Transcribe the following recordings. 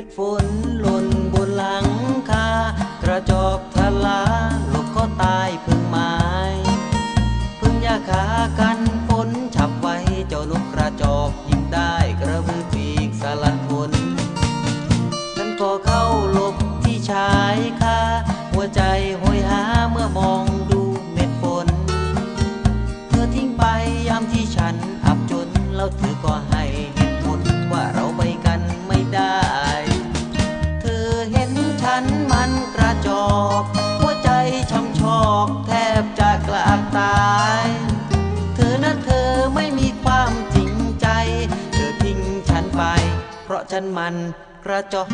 ม็ดฝนหล่นบนหลังคากระจอกทะลาหลบก็ตายพึ่งไม้พึ่งยาขากันฝนฉับไว้เจ้านกกระจอกยิ้มได้ ฉันมันกระจอก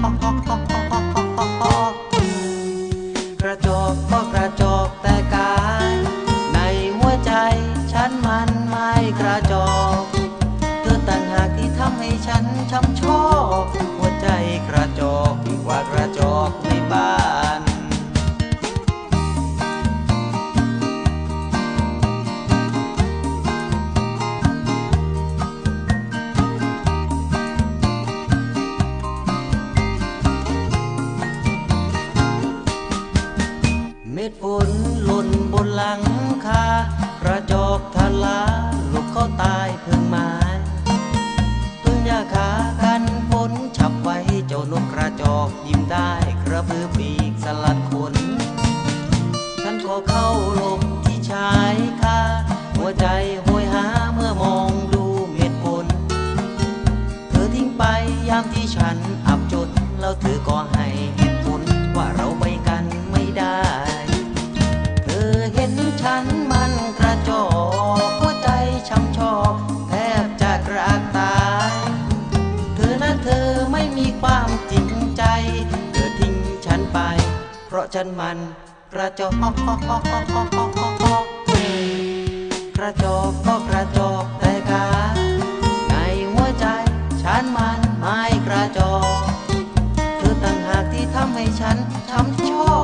กระจอกก็กระจอกแต่กาย ในหัวใจฉันมันไม่กระจอกเธอต่างหากที่ทำให้ฉันช้ำชอกหัวใจกระจอกกว่ากระจอกในบ้าน ดฝนหล่นบนหลังคากระจอกทะลาลูกเขาตายเพิ่งไมาพึ่งยาขากันฝนฉับไว้เจ้านกกระจอกยิ้มได้กระพือปีกสลัดขนฉันก็เข้าหลบที่ชายคาหัวใจโหยหาเมื่อมองดูเม็ดฝนเธอทิ้งไปยามที่ฉัน อไม่มีความจริงใจ เธอทิ้งฉันไป เพราะฉันมันกระจอกกระจอกก็กระจอกแต่กาในหัวใจฉันมันไม่กระจอก เธอต่างหากที่ทำให้ฉันช้ำชอก